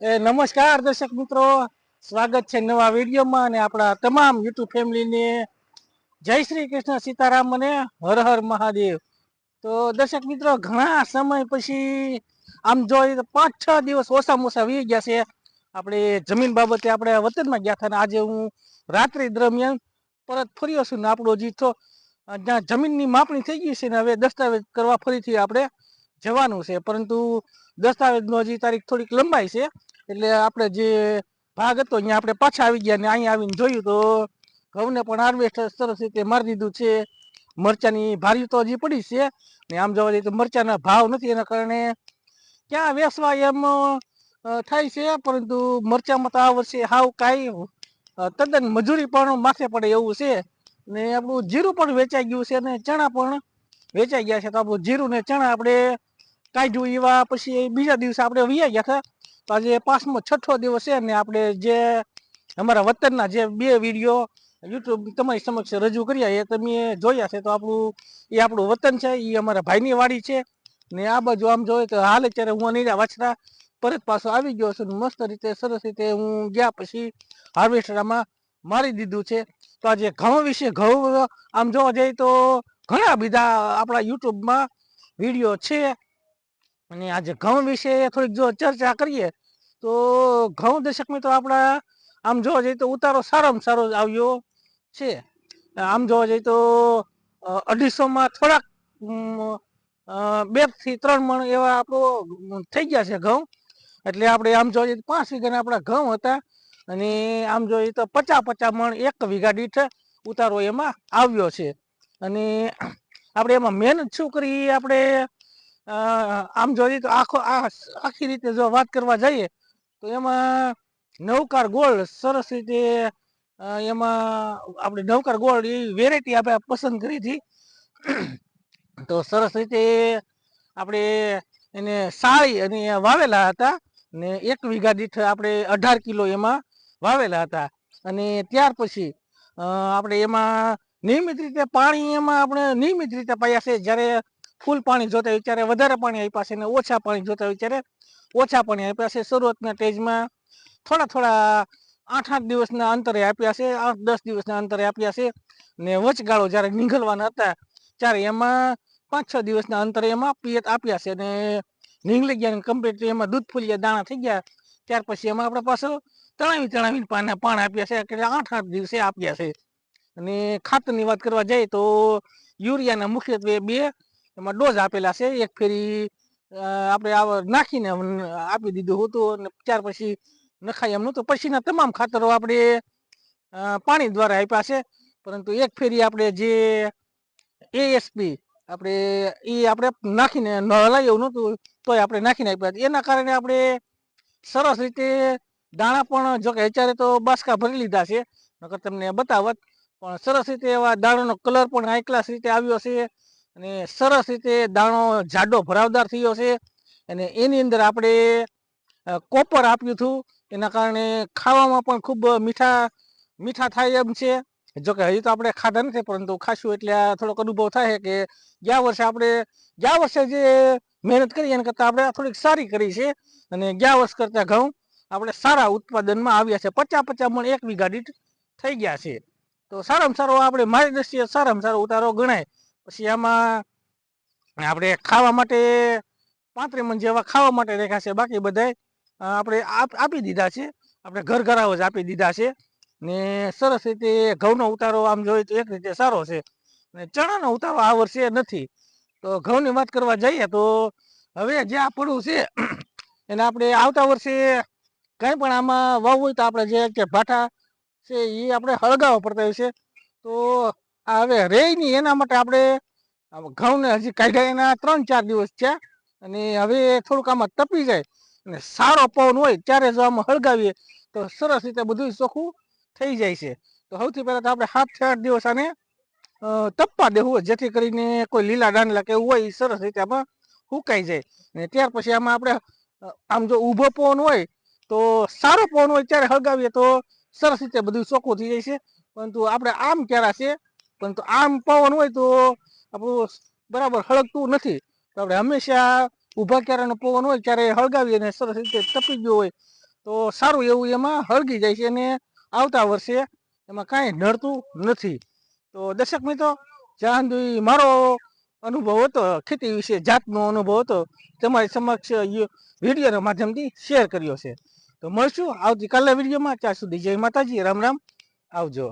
નમસ્કાર દર્શક મિત્રો, સ્વાગત છે નવા વિડીયોમાં અને આપણા તમામ યુટ્યુબ ફેમિલીને. જય શ્રી કૃષ્ણ સીતારામ અને હર હર મહાદેવ. તો દર્શક મિત્રો, ઘણા સમય પછી, આમ જોઈએ તો પાંચ છ દિવસ ઓછામાં ઓછા વી ગયા છે. આપણે જમીન બાબતે આપણે વતનમાં ગયા હતા અને આજે હું રાત્રિ દરમિયાન પરત ફર્યો છું ને આપણો જીથો જ્યાં જમીનની માપણી થઈ ગઈ છે ને હવે દસ્તાવેજ કરવા ફરીથી આપણે જવાનું છે. પરંતુ દસ્તાવેજનો હજી તારીખ થોડીક લંબાઈ છે. એટલે આપણે જે ભાગ હતો, અહીંયા આપણે પાછા આવી ગયા ને અહીંયા આવીને જોયું તો ઘઉંને પણ હાર્વેસ્ટર સરસ રીતે મારી દીધું છે. મરચાની ભારી તો હજી પડી છે ને આમ જોવા જઈએ તો મરચાના ભાવ નથી એના કારણે ક્યાં વેસવા એમ થાય છે, પરંતુ મરચામાં તો આ વર્ષે હાવ કાંઈ તદ્દન મજૂરી પણ માથે પડે એવું છે. ને આપણું જીરું પણ વેચાઈ ગયું છે અને ચણા પણ વેચાઈ ગયા છે. તો આપણું જીરું ને ચણા આપણે કાઢ્યું, એવા પછી બીજા દિવસે આપણે વૈયા ગયા હતા. આજે પાંચમો, છઠ્ઠો દિવસ છે ને આપણે જે અમારા વતનના જે બે વીડિયો યુટ્યુબ તમારી સમક્ષ રજૂ કર્યા, એ તમે જોયા છે, તો આપણું, એ આપણું વતન છે, એ અમારા ભાઈની વાડી છે. ને આ બાજુ આમ જોઈએ તો હાલ અત્યારે હું અનિરા વાછરા પરત પાછો આવી ગયો છું મસ્ત રીતે, સરસ રીતે હું ગયા પછી હાર્વેસ્ટરામાં મારી દીધું છે. તો આજે ઘઉં વિશે ઘઉં આમ જોવા જઈએ તો ઘણા બધા આપણા યુટ્યુબમાં વીડિયો છે. અને આજે ઘઉં વિશે થોડીક જો ચર્ચા કરીએ, તો ઘઉં દશક મિત્રો આપણા, આમ જોવા જઈએ તો ઉતારો સારામાં સારો આવ્યો છે. આમ જોવા જઈએ તો અઢીસોમાં થોડાક બેથી ત્રણ મણ એવા આપણો થઈ ગયા છે ઘઉં. એટલે આપણે આમ જોવા જઈએ તો પાંચ વીઘાના આપણા ઘઉં હતા. અને આમ જોઈએ તો પચાસ પચાસ મણ એક વીઘા દીઠ ઉતારો એમાં આવ્યો છે. અને આપણે એમાં મહેનત શું કરી, આપણે આમ જોઈએ તો આખો આખી રીતે જો વાત કરવા જઈએ, તો એમાં નવકાર ગોલ્ડ સરસ રીતે એમાં આપણે નવકાર ગોલ્ડ એ વેરાયટી આપણે પસંદ કરી હતી. તો સરસ રીતે આપણે એને સાળી અને વાવેલા હતા ને એક વીઘા દીઠ આપણે અઢાર કિલો એમાં વાવેલા હતા. અને ત્યાર પછી આપણે એમાં નિયમિત રીતે પાણી એમાં આપણે નિયમિત રીતે પાયા છે. જ્યારે ફૂલ પાણી જોતા વિચારે, વધારે પાણી આપ્યા છે અને ઓછા પાણી જોતા વિચારે, ઓછા પાણી આપ્યા છે. શરૂઆતના સ્ટેજમાં થોડા થોડા આઠ આઠ દિવસના અંતરે આપ્યા છે, આઠ દસ દિવસના અંતરે આપ્યા છે ને વચગાળો જ્યારે નીકળવાના હતા ત્યારે એમાં પાંચ છ દિવસના અંતરે એમાં પિયત આપ્યા છે અને નીકળી ગયા કમ્પ્લીટ એમાં દૂધ ફૂલિયા, દાણા થઈ ગયા. ત્યાર પછી એમાં આપણે પાછળ તણાવી તણાવીને પાના પાણ આપ્યા છે, એટલે આઠ આઠ દિવસે આપ્યા છે. અને ખાતરની વાત કરવા જઈએ તો યુરિયાના મુખ્યત્વે બે એમાં ડોઝ આપેલા છે. એક ફેરી આપણે નાખીને આપી દીધું હતું અને ત્યાર પછી નખાય એમ નહોતું. પછીના તમામ ખાતરો આપણે પાણી દ્વારા આપ્યા છે. પરંતુ એક ફેરી આપણે જે એએસપી આપણે, એ આપણે નાખીને હલાય એવું નહોતું, તોય આપણે નાખીને આપ્યા એના કારણે આપણે સરસ રીતે દાણા પણ, જો કે અત્યારે તો બાસકા ભરી લીધા છે. નકર તમને બતાવત, પણ સરસ રીતે એવા દાણાનો કલર પણ હાઈ ક્લાસ રીતે આવ્યો છે. અને સરસ રીતે દાણો જાડો ભરાવદાર થયો છે. અને એની અંદર આપણે કોપર આપ્યું હતું. એના કારણે ખાવામાં પણ ખૂબ મીઠા મીઠા થાય એમ છે. જોકે હજી તો આપણે ખાધા નથી, પરંતુ ખાશું એટલે આ થોડોક અનુભવ થાય કે ગયા વર્ષે આપણે, ગયા વર્ષે જે મહેનત કરી એના કરતાં આપણે થોડીક સારી કરી છે. અને ગયા વર્ષ કરતાં ઘઉં આપણે સારા ઉત્પાદનમાં આવ્યા છે. પચાસ પચાસ મણ એક વીઘા દીઠ થઈ ગયા છે. તો સારામાં સારો આપણે મારી દ્રષ્ટિએ સારામાં સારો ઉતારો ગણાય. પછી આમાં આપણે ખાવા માટે પાંત્રી મણ જેવા ખાવા માટે રેખા છે બાકી બધાય આપણે આપ- આપી દીધા છે. આપણે ઘર ઘરાવ જ આપી દીધા છે. ને સરસ રીતે ઘઉંનો ઉતારો આમ જોઈએ તો એક રીતે સારો છે. ને ચણાનો ઉતારો આ વર્ષે નથી. તો ઘઉંની વાત કરવા જઈએ તો હવે જે આ પડવું છે, એને આપણે આવતા વર્ષે કંઈ પણ આમાં વાવવું હોય તો આપણે જે કે ભાઠા છે એ આપણે હળગાવવા પડતા હોય છે. તો હવે રે નહીં, એના માટે આપણે ઘઉંને હજી કાઢ્યા એના ત્રણ ચાર દિવસ થયા અને હવે થોડુંક આમાં તપી જાય અને સારો પવન હોય ત્યારે જો આમાં હળગાવીએ તો સરસ રીતે બધું ચોખ્ખું થઈ જાય છે. તો સૌથી પહેલાં તો આપણે સાતથી આઠ દિવસ આને તપવા દેવું જેથી કરીને કોઈ લીલા ડાંડલા કે એવું હોય એ સરસ રીતે આમાં સુકાઈ જાય. અને ત્યાર પછી આમાં આપણે આમ જો ઊભો પવન હોય તો સારો પવન હોય ત્યારે હળગાવીએ તો સરસ રીતે બધું ચોખ્ખું થઈ જાય છે. પરંતુ આપણે આમ ક્યારા છે પરંતુ આમ પવન હોય તો આપણું બરાબર હળગતું નથી. તો આપણે હંમેશા ઊભા ક્યારેનો પવન હોય ત્યારે હળગાવીએ અને સરસ રીતે તપી ગયો હોય તો સારું એવું એમાં હળગી જાય છે અને આવતા વર્ષે એમાં કાંઈ નડતું નથી. તો દર્શક મિત્રો જ્યાં સુધી મારો અનુભવ હતો, ખેતી વિશે જાતનો અનુભવ હતો, તમારી સમક્ષ વિડીયોના માધ્યમથી શેર કર્યો છે. તો મળશું આવતીકાલના વિડીયોમાં. ત્યાં સુધી જય માતાજી, રામ રામ. આવજો.